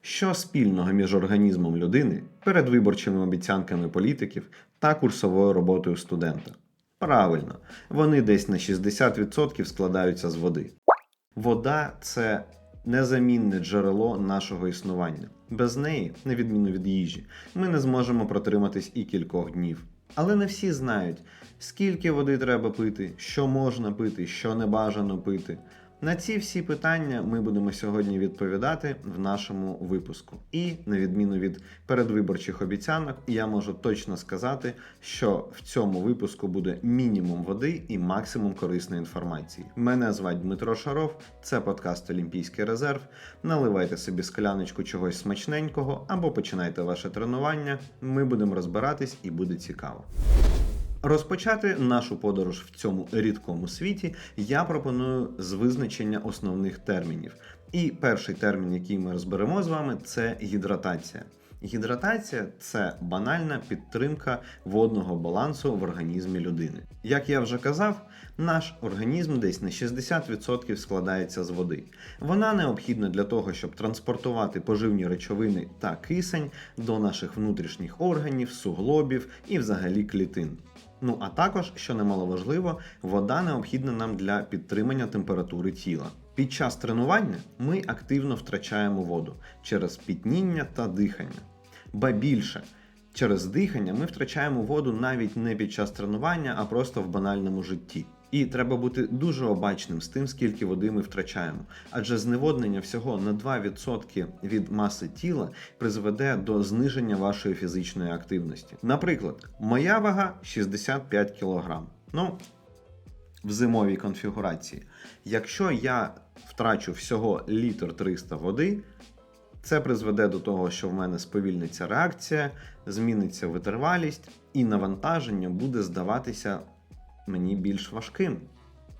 Що спільного між організмом людини, передвиборчими обіцянками політиків та курсовою роботою студента? Правильно, вони десь на 60% складаються з води. Вода це незамінне джерело нашого існування. Без неї, на відміну від їжі, ми не зможемо протриматись і кількох днів. Але не всі знають, скільки води треба пити, що можна пити, що не бажано пити. На ці всі питання ми будемо сьогодні відповідати в нашому випуску. І на відміну від передвиборчих обіцянок, я можу точно сказати, що в цьому випуску буде мінімум води і максимум корисної інформації. Мене звать Дмитро Шаров, це подкаст Олімпійський резерв. Наливайте собі скляночку чогось смачненького або починайте ваше тренування. Ми будемо розбиратись і буде цікаво. Розпочати нашу подорож в цьому рідкому світі я пропоную з визначення основних термінів. І перший термін, який ми розберемо з вами, це гідратація. Гідратація це банальна підтримка водного балансу в організмі людини. Як я вже казав, наш організм десь на 60% складається з води. Вона необхідна для того, щоб транспортувати поживні речовини та кисень до наших внутрішніх органів, суглобів і взагалі клітин. Ну а також, що немаловажливо, вода необхідна нам для підтримання температури тіла. Під час тренування ми активно втрачаємо воду через пітніння та дихання. Ба більше, через дихання ми втрачаємо воду навіть не під час тренування, а просто в банальному житті. І треба бути дуже обачним з тим, скільки води ми втрачаємо, адже зневоднення всього на 2% від маси тіла призведе до зниження вашої фізичної активності. Наприклад, моя вага 65 кг. Ну, в зимовій конфігурації. Якщо я втрачу всього літр 300 води, це призведе до того, що в мене сповільниться реакція, зміниться витривалість, і навантаження буде здаватися мені більш важким.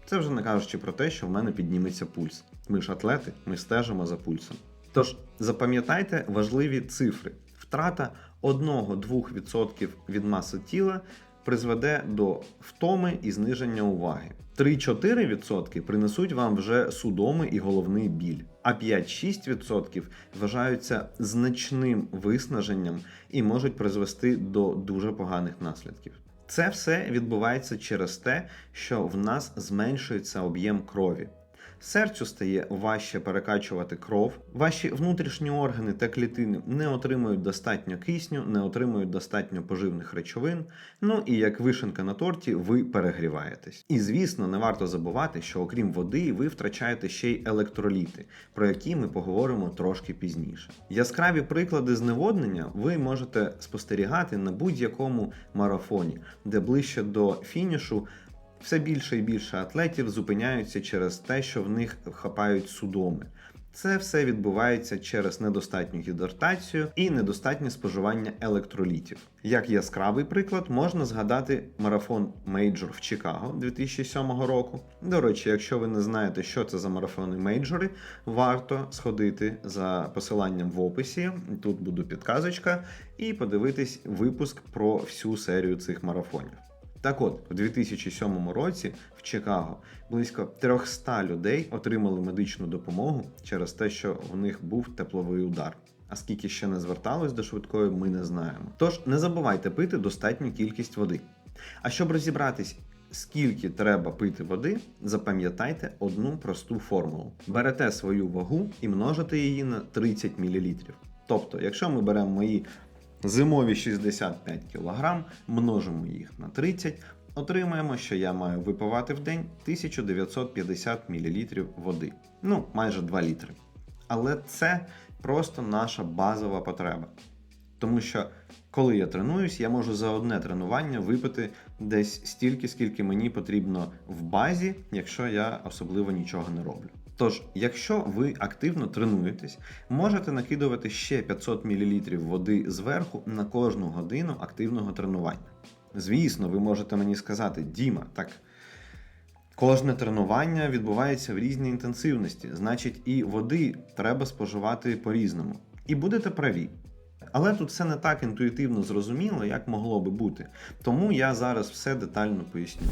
Це вже не кажучи про те, що в мене підніметься пульс. Ми ж атлети, ми стежимо за пульсом. Тож запам'ятайте важливі цифри: втрата 1-2% від маси тіла призведе до втоми і зниження уваги. 3-4% принесуть вам вже судоми і головний біль, а 5-6% вважаються значним виснаженням і можуть призвести до дуже поганих наслідків. Це все відбувається через те, що в нас зменшується об'єм крові. Серцю стає важче перекачувати кров, ваші внутрішні органи та клітини не отримують достатньо кисню, не отримують достатньо поживних речовин. Ну і як вишенка на торті, ви перегріваєтесь. І звісно, не варто забувати, що окрім води, ви втрачаєте ще й електроліти, про які ми поговоримо трошки пізніше. Яскраві приклади зневоднення ви можете спостерігати на будь-якому марафоні, де ближче до фінішу. Все більше і більше атлетів зупиняються через те, що в них хапають судоми. Це все відбувається через недостатню гідратацію і недостатнє споживання електролітів. Як яскравий приклад, можна згадати марафон мейджор в Чикаго 2007 року. До речі, якщо ви не знаєте, що це за марафони мейджори, варто сходити за посиланням в описі. Тут буде підказочка, і подивитись випуск про всю серію цих марафонів. Так от, у 2007 році в Чикаго близько 300 людей отримали медичну допомогу через те, що в них був тепловий удар. А скільки ще не зверталось до швидкої, ми не знаємо. Тож не забувайте пити достатню кількість води. А щоб розібратись, скільки треба пити води, запам'ятайте одну просту формулу: берете свою вагу і множите її на 30 мл. Тобто, якщо ми беремо мої Зимові 65 кг, множимо їх на 30, отримаємо, що я маю випивати в день 1950 мл води. Ну, майже 2 літри. Але це просто наша базова потреба. Тому що, коли я тренуюсь, я можу за одне тренування випити десь стільки, скільки мені потрібно в базі, якщо я особливо нічого не роблю. Тож, якщо ви активно тренуєтесь, можете накидувати ще 500 мл води зверху на кожну годину активного тренування. Звісно, ви можете мені сказати, Діма, так. Кожне тренування відбувається в різній інтенсивності, значить, і води треба споживати по-різному. І будете праві. Але тут все не так інтуїтивно зрозуміло, як могло би бути. Тому я зараз все детально поясню.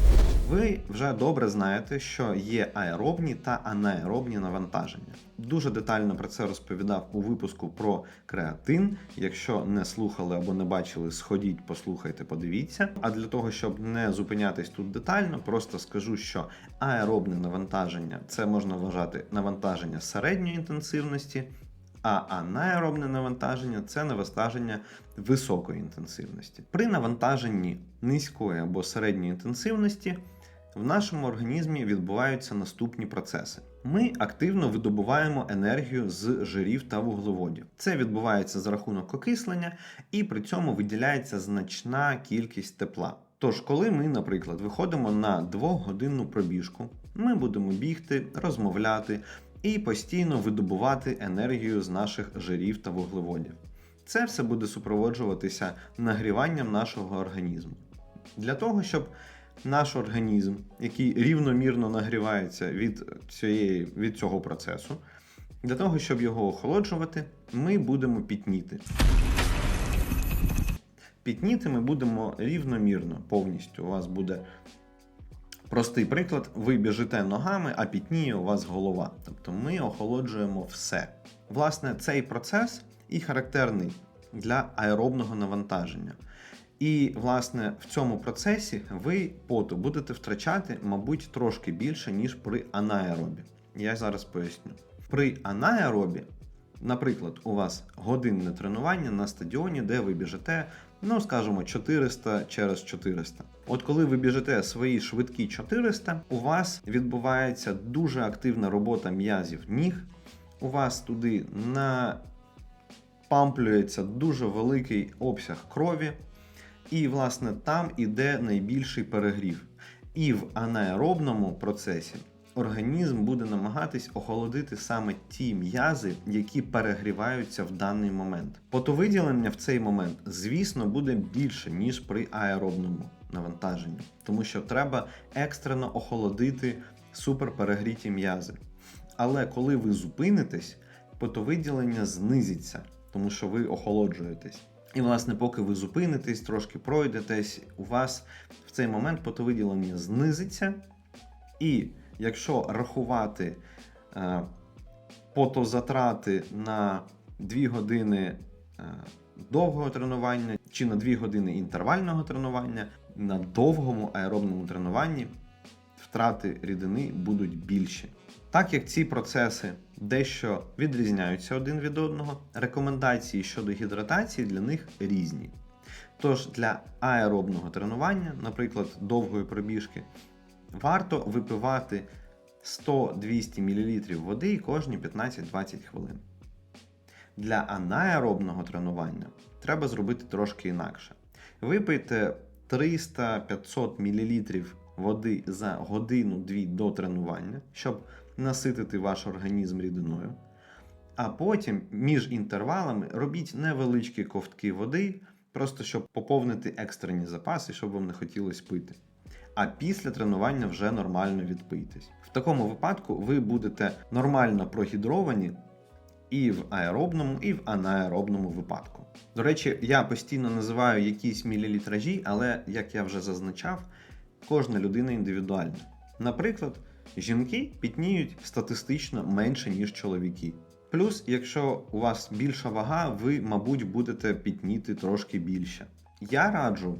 Ви вже добре знаєте, що є аеробні та анаеробні навантаження. Дуже детально про це розповідав у випуску про креатин. Якщо не слухали або не бачили, сходіть, послухайте, подивіться. А для того, щоб не зупинятись тут детально, просто скажу, що аеробне навантаження це можна вважати навантаження середньої інтенсивності. А анаеробне навантаження це навантаження високої інтенсивності. При навантаженні низької або середньої інтенсивності в нашому організмі відбуваються наступні процеси. Ми активно видобуваємо енергію з жирів та вуглеводів. Це відбувається за рахунок окислення, і при цьому виділяється значна кількість тепла. Тож, коли ми, наприклад, виходимо на двохгодинну пробіжку, ми будемо бігти, розмовляти і постійно видобувати енергію з наших жирів та вуглеводів. Це все буде супроводжуватися нагріванням нашого організму. Для того, щоб наш організм, який рівномірно нагрівається від, цієї, від цього процесу, для того, щоб його охолоджувати, ми будемо пітніти. Пітніти ми будемо рівномірно повністю. У вас буде простий приклад: ви біжите ногами, а пітніє у вас голова. Тобто ми охолоджуємо все. Власне, цей процес і характерний для аеробного навантаження. І, власне, в цьому процесі ви поту будете втрачати, мабуть, трошки більше, ніж при анаеробі. Я зараз поясню. При анаеробі, наприклад, у вас годинне тренування на стадіоні, де ви біжите, ну, скажімо, 400 через 400. От коли ви біжите свої швидкі 400, у вас відбувається дуже активна робота м'язів ніг, у вас туди напамплюється дуже великий обсяг крові. І, власне, там іде найбільший перегрів. І в анаеробному процесі організм буде намагатись охолодити саме ті м'язи, які перегріваються в даний момент. Потовиділення в цей момент, звісно, буде більше, ніж при аеробному навантаженні, тому що треба екстрено охолодити суперперегріті м'язи. Але коли ви зупинитесь, потовиділення знизиться, тому що ви охолоджуєтесь. І, власне, поки ви зупинитесь, трошки пройдетесь, у вас в цей момент потовиділення знизиться. І якщо рахувати е, потозатрати на 2 години е, довгого тренування чи на 2 години інтервального тренування, на довгому аеробному тренуванні втрати рідини будуть більші. Так як ці процеси дещо відрізняються один від одного, рекомендації щодо гідратації для них різні. Тож для аеробного тренування, наприклад, довгої пробіжки, варто випивати 100-200 мл води кожні 15-20 хвилин. Для анаеробного тренування треба зробити трошки інакше. Випийте 300-500 мл води за годину-дві до тренування, щоб наситити ваш організм рідиною. А потім між інтервалами робіть невеличкі ковтки води, просто щоб поповнити екстрені запаси, щоб вам не хотілося пити. А після тренування вже нормально відпийтесь. В такому випадку ви будете нормально прогідровані і в аеробному, і в анаеробному випадку. До речі, я постійно називаю якісь мілілітражі, але, як я вже зазначав, кожна людина індивідуальна. Наприклад, жінки пітніють статистично менше, ніж чоловіки. Плюс, якщо у вас більша вага, ви, мабуть, будете пітніти трошки більше. Я раджу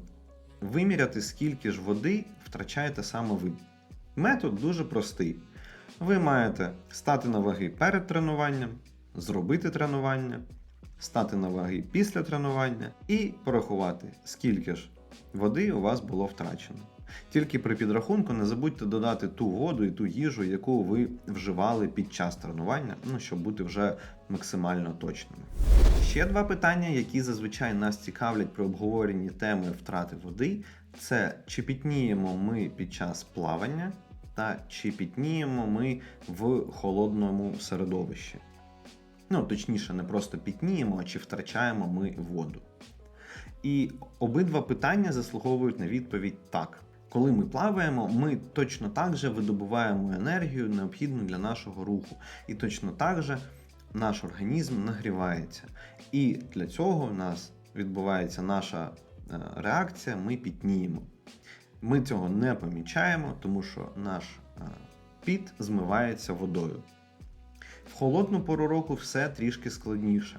виміряти, скільки ж води втрачаєте саме ви. Метод дуже простий. Ви маєте стати на ваги перед тренуванням, зробити тренування, стати на ваги після тренування і порахувати, скільки ж води у вас було втрачено. Тільки при підрахунку не забудьте додати ту воду і ту їжу, яку ви вживали під час тренування, ну щоб бути вже максимально точними. Ще два питання, які зазвичай нас цікавлять при обговоренні теми втрати води, це чи пітніємо ми під час плавання, та чи пітніємо ми в холодному середовищі. Ну, точніше, не просто пітніємо, чи втрачаємо ми воду. І обидва питання заслуговують на відповідь так. Коли ми плаваємо, ми точно так же видобуваємо енергію, необхідну для нашого руху, і точно так же наш організм нагрівається. І для цього у нас відбувається наша е, реакція, ми пітніємо. Ми цього не помічаємо, тому що наш е, піт змивається водою. В холодну пору року все трішки складніше.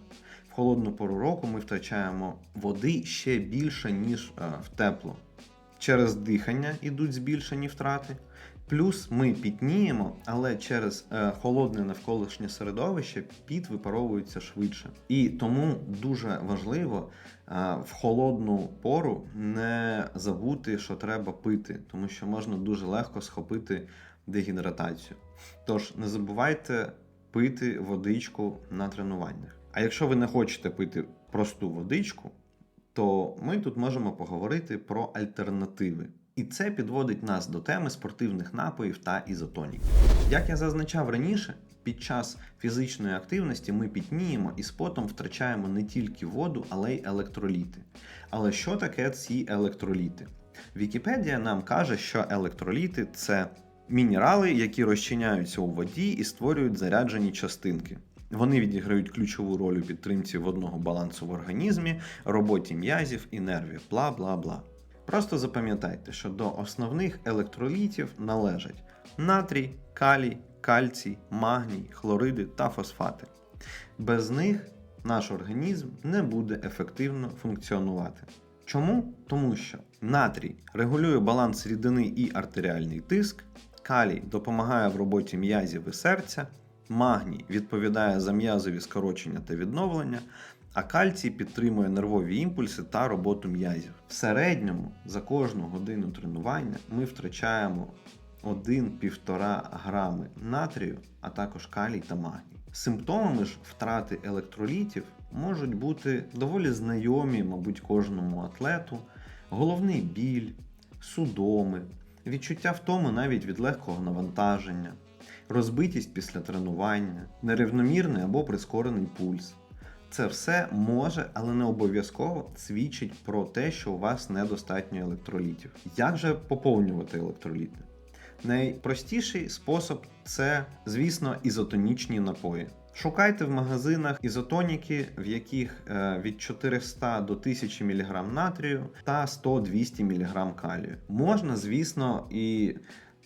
В холодну пору року ми втрачаємо води ще більше, ніж е, в теплу. Через дихання йдуть збільшені втрати. Плюс ми пітніємо, але через е, холодне навколишнє середовище піт випаровується швидше. І тому дуже важливо е, в холодну пору не забути, що треба пити, тому що можна дуже легко схопити дегідратацію. Тож не забувайте пити водичку на тренуваннях. А якщо ви не хочете пити просту водичку, то ми тут можемо поговорити про альтернативи. І це підводить нас до теми спортивних напоїв та ізотонік. Як я зазначав раніше, під час фізичної активності ми пітніємо і з потом втрачаємо не тільки воду, але й електроліти. Але що таке ці електроліти? Вікіпедія нам каже, що електроліти це мінерали, які розчиняються у воді і створюють заряджені частинки. Вони відіграють ключову роль у підтримці водного балансу в організмі, роботі м'язів і нервів, бла бла бла. Просто запам'ятайте, що до основних електролітів належать натрій, калій, кальцій, магній, хлориди та фосфати. Без них наш організм не буде ефективно функціонувати. Чому? Тому що натрій регулює баланс рідини і артеріальний тиск, калій допомагає в роботі м'язів і серця, магній відповідає за м'язові скорочення та відновлення, а кальцій підтримує нервові імпульси та роботу м'язів. В середньому за кожну годину тренування ми втрачаємо 1-1,5 грами натрію, а також калій та магній. Симптомами ж втрати електролітів можуть бути доволі знайомі, мабуть, кожному атлету, головний біль, судоми, відчуття втоми навіть від легкого навантаження, розбитість після тренування, нерівномірний або прискорений пульс. Це все може, але не обов'язково свідчить про те, що у вас недостатньо електролітів. Як же поповнювати електроліти? Найпростіший спосіб це, звісно, ізотонічні напої. Шукайте в магазинах ізотоніки, в яких е, від 400 до 1000 мг натрію та 100-200 мг калію. Можна, звісно, і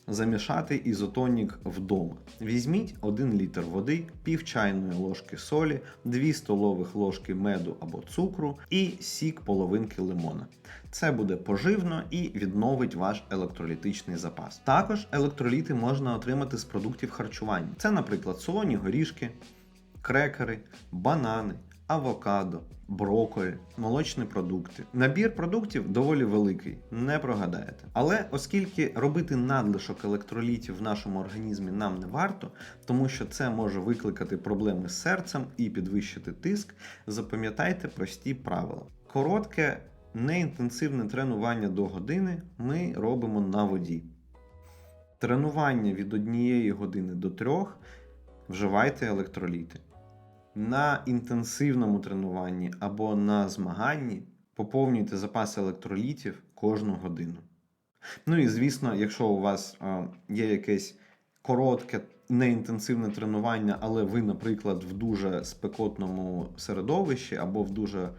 замішати ізотонік вдома. Візьміть 1 літр води, пів чайної ложки солі, 2 столових ложки меду або цукру і сік половинки лимона. Це буде поживно і відновить ваш електролітичний запас. Також електроліти можна отримати з продуктів харчування. Це, наприклад, солоні горішки, крекери, банани, авокадо, брокколі, молочні продукти. Набір продуктів доволі великий, не прогадаєте. Але оскільки робити надлишок електролітів в нашому організмі нам не варто, тому що це може викликати проблеми з серцем і підвищити тиск, запам'ятайте прості правила. Коротке, неінтенсивне тренування до години ми робимо на воді. Тренування від однієї години до трьох вживайте електроліти. На інтенсивному тренуванні або на змаганні поповнюйте запас електролітів кожну годину. Ну і звісно, якщо у вас е, є якесь коротке, неінтенсивне тренування, але ви, наприклад, в дуже спекотному середовищі або в дуже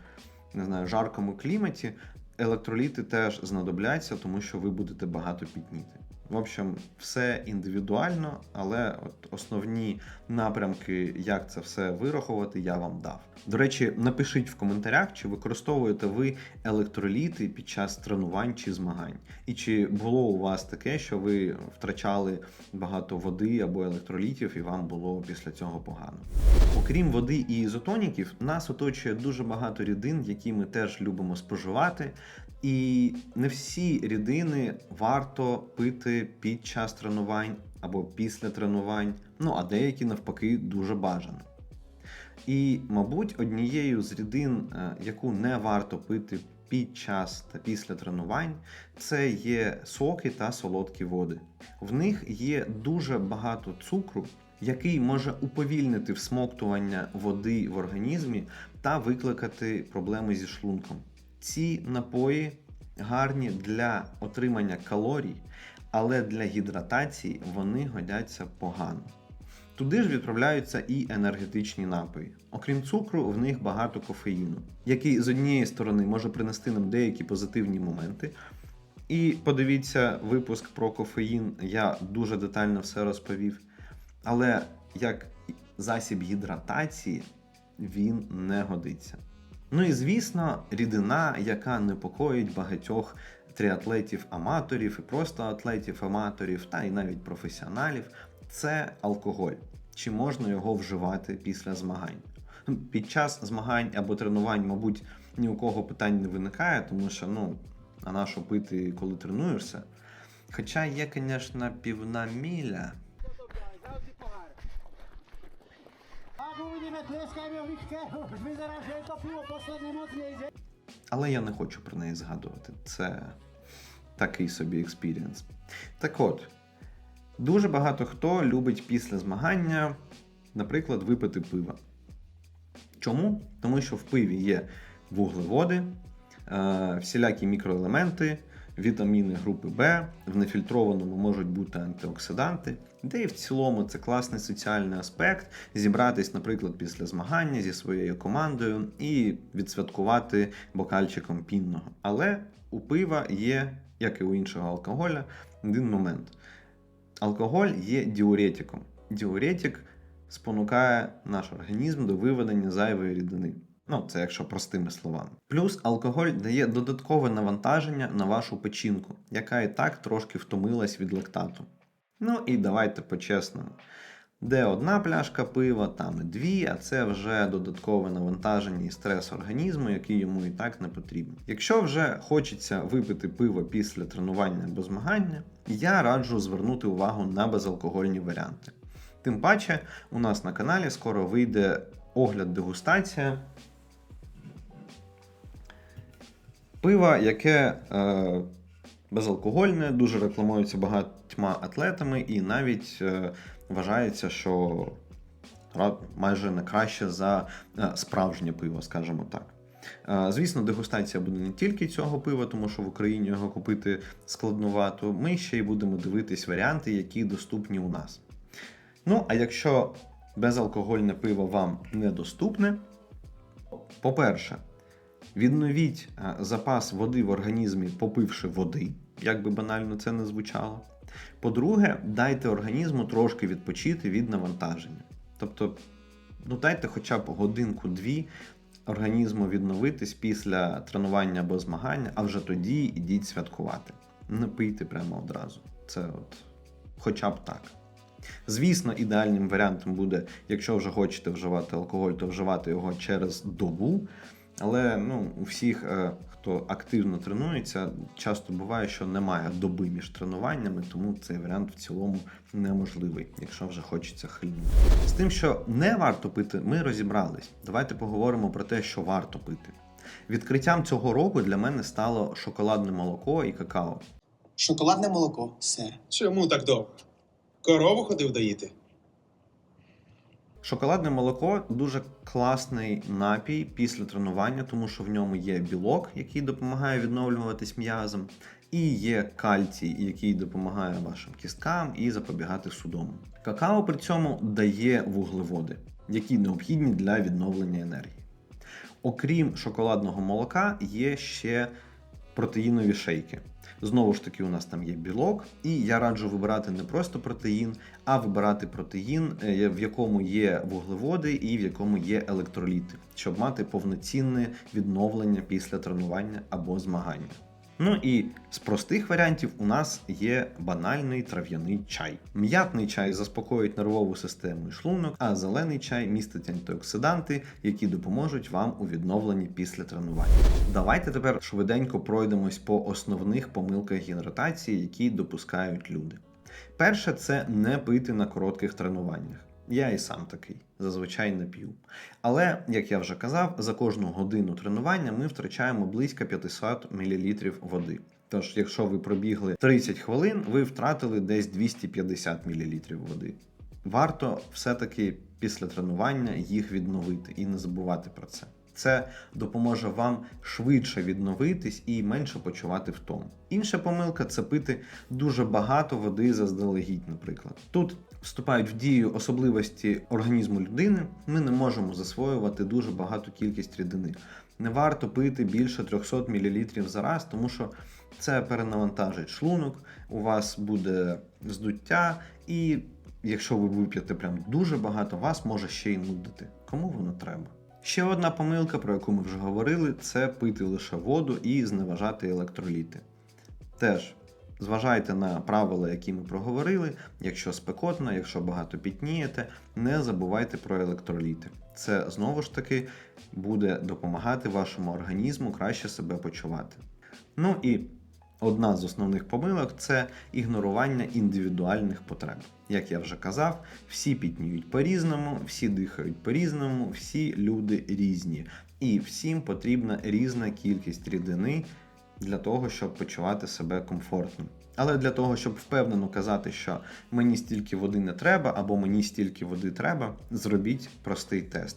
не знаю, жаркому кліматі, електроліти теж знадобляться, тому що ви будете багато пітніти. В общем, все індивідуально, але от основні напрямки, як це все вирахувати, я вам дав. До речі, напишіть в коментарях, чи використовуєте ви електроліти під час тренувань чи змагань, і чи було у вас таке, що ви втрачали багато води або електролітів, і вам було після цього погано. Окрім води і ізотоніків, нас оточує дуже багато рідин, які ми теж любимо споживати. І не всі рідини варто пити під час тренувань або після тренувань, ну а деякі навпаки дуже бажано. І, мабуть, однією з рідин, е, яку не варто пити під час та після тренувань, це є соки та солодкі води. В них є дуже багато цукру, який може уповільнити всмоктування води в організмі та викликати проблеми зі шлунком. Ці напої гарні для отримання калорій, але для гідратації вони годяться погано. Туди ж відправляються і енергетичні напої. Окрім цукру, в них багато кофеїну, який з однієї сторони може принести нам деякі позитивні моменти. І подивіться випуск про кофеїн, я дуже детально все розповів. Але як засіб гідратації він не годиться. Ну і звісно, рідина, яка непокоїть багатьох тріатлетів-аматорів і просто атлетів-аматорів, та й навіть професіоналів, це алкоголь. Чи можна його вживати після змагань? Під час змагань або тренувань, мабуть, ні у кого питань не виникає, тому що ну, а на що пити, коли тренуєшся? Хоча є, звісно, півна міля. Už vyzerá, že je to pivo posledné mocnej, že? Але я не хочу про неї згадувати. Це такий собі експірієнс. Так от, дуже багато хто любить після змагання, наприклад, випити пива. Чому? Тому що в пиві є вуглеводи, е, всілякі мікроелементи, вітаміни групи Б, в нефільтрованому можуть бути антиоксиданти, де і в цілому це класний соціальний аспект зібратись, наприклад, після змагання зі своєю командою і відсвяткувати бокальчиком пінного. Але у пива є, як і у іншого алкоголя, один момент. Алкоголь є діуретиком. Діуретик спонукає наш організм до виведення зайвої рідини. Ну, це якщо простими словами. Плюс алкоголь дає додаткове навантаження на вашу печінку, яка і так трошки втомилась від лактату. Ну і давайте по-чесному. Де одна пляшка пива, там і дві, а це вже додаткове навантаження і стрес організму, який йому і так не потрібен. Якщо вже хочеться випити пиво після тренування або змагання, я раджу звернути увагу на безалкогольні варіанти. Тим паче, у нас на каналі скоро вийде огляд дегустація пива, яке е, безалкогольне, дуже рекламується багатьма атлетами, і навіть е, вважається, що майже не краще за е, справжнє пиво, скажімо так. Е, Звісно, дегустація буде не тільки цього пива, тому що в Україні його купити складновато. Ми ще й будемо дивитись варіанти, які доступні у нас. Ну, а якщо безалкогольне пиво вам недоступне, по-перше, відновіть е, запас води в організмі, попивши води, як би банально це не звучало. По-друге, дайте організму трошки відпочити від навантаження. Тобто, ну дайте хоча б годинку-дві організму відновитись після тренування або змагання, а вже тоді ідіть святкувати. Не пийте прямо одразу. Це от хоча б так. Звісно, ідеальним варіантом буде, якщо вже хочете вживати алкоголь, то вживати його через добу. Але ну, у всіх, е, хто активно тренується, часто буває, що немає доби між тренуваннями, тому цей варіант в цілому неможливий, якщо вже хочеться хильнути. З тим, що не варто пити, ми розібрались. Давайте поговоримо про те, що варто пити. Відкриттям цього року для мене стало шоколадне молоко і какао. Шоколадне молоко, сер. Чому так довго? Корову ходив доїти? Шоколадне молоко дуже класний напій після тренування, тому що в ньому є білок, який допомагає відновлюватись м'язом, і є кальцій, який допомагає вашим кісткам і запобігати судому. Какао при цьому дає вуглеводи, які необхідні для відновлення енергії. Окрім шоколадного молока, є ще протеїнові шейки. Знову ж таки, у нас там є білок, і я раджу вибирати не просто протеїн, а вибирати протеїн, е, в якому є вуглеводи і в якому є електроліти, щоб мати повноцінне відновлення після тренування або змагання. Ну і з простих варіантів у нас є банальний трав'яний чай. М'ятний чай заспокоїть нервову систему і шлунок, а зелений чай містить антиоксиданти, які допоможуть вам у відновленні після тренування. Давайте тепер швиденько пройдемось по основних помилках гідратації, які допускають люди. Перше це не пити на коротких тренуваннях. Я і сам такий, зазвичай не п'ю. Але, як я вже казав, за кожну годину тренування ми втрачаємо близько 500 мл води. Тож, якщо ви пробігли 30 хвилин, ви втратили десь 250 мл води. Варто все-таки після тренування їх відновити і не забувати про це. Це допоможе вам швидше відновитись і менше почувати втому. Інша помилка це пити дуже багато води заздалегідь, наприклад. Тут вступають в дію особливості організму людини, ми не можемо засвоювати дуже багату кількість рідини. Не варто пити більше 300 мл за раз, тому що це перенавантажить шлунок, у вас буде здуття, і якщо ви вип'єте прям дуже багато, вас може ще й нудити. Кому воно треба? Ще одна помилка, про яку ми вже говорили, це пити лише воду і зневажати електроліти. Теж зважайте на правила, які ми проговорили. Якщо спекотно, якщо багато пітнієте, не забувайте про електроліти. Це знову ж таки буде допомагати вашому організму краще себе почувати. Ну і одна з основних помилок це ігнорування індивідуальних потреб. Як я вже казав, всі пітніють по-різному, всі дихають по-різному, всі люди різні. І всім потрібна різна кількість рідини для того, щоб почувати себе комфортно. Але для того, щоб впевнено казати, що мені стільки води не треба, або мені стільки води треба, зробіть простий тест.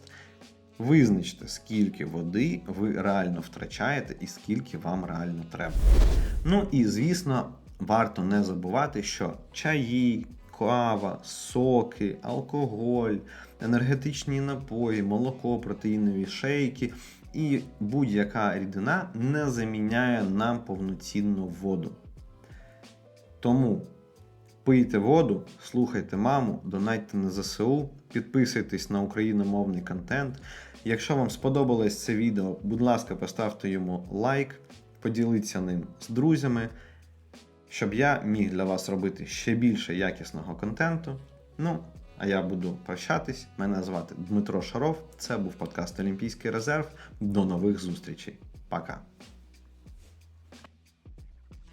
Визначте, скільки води ви реально втрачаєте і скільки вам реально треба. Ну і звісно, варто не забувати, що чаї, кава, соки, алкоголь, енергетичні напої, молоко, протеїнові шейки і будь-яка рідина не заміняє нам повноцінну воду. Тому пийте воду, слухайте маму, донайте на ЗСУ, підписуйтесь на україномовний контент. Якщо вам сподобалось це відео, будь ласка, поставте йому лайк, поділіться ним з друзями, щоб я міг для вас робити ще більше якісного контенту. Ну, а я буду прощатись. Мене звати Дмитро Шаров. Це був подкаст Олімпійський резерв. До нових зустрічей. Пока.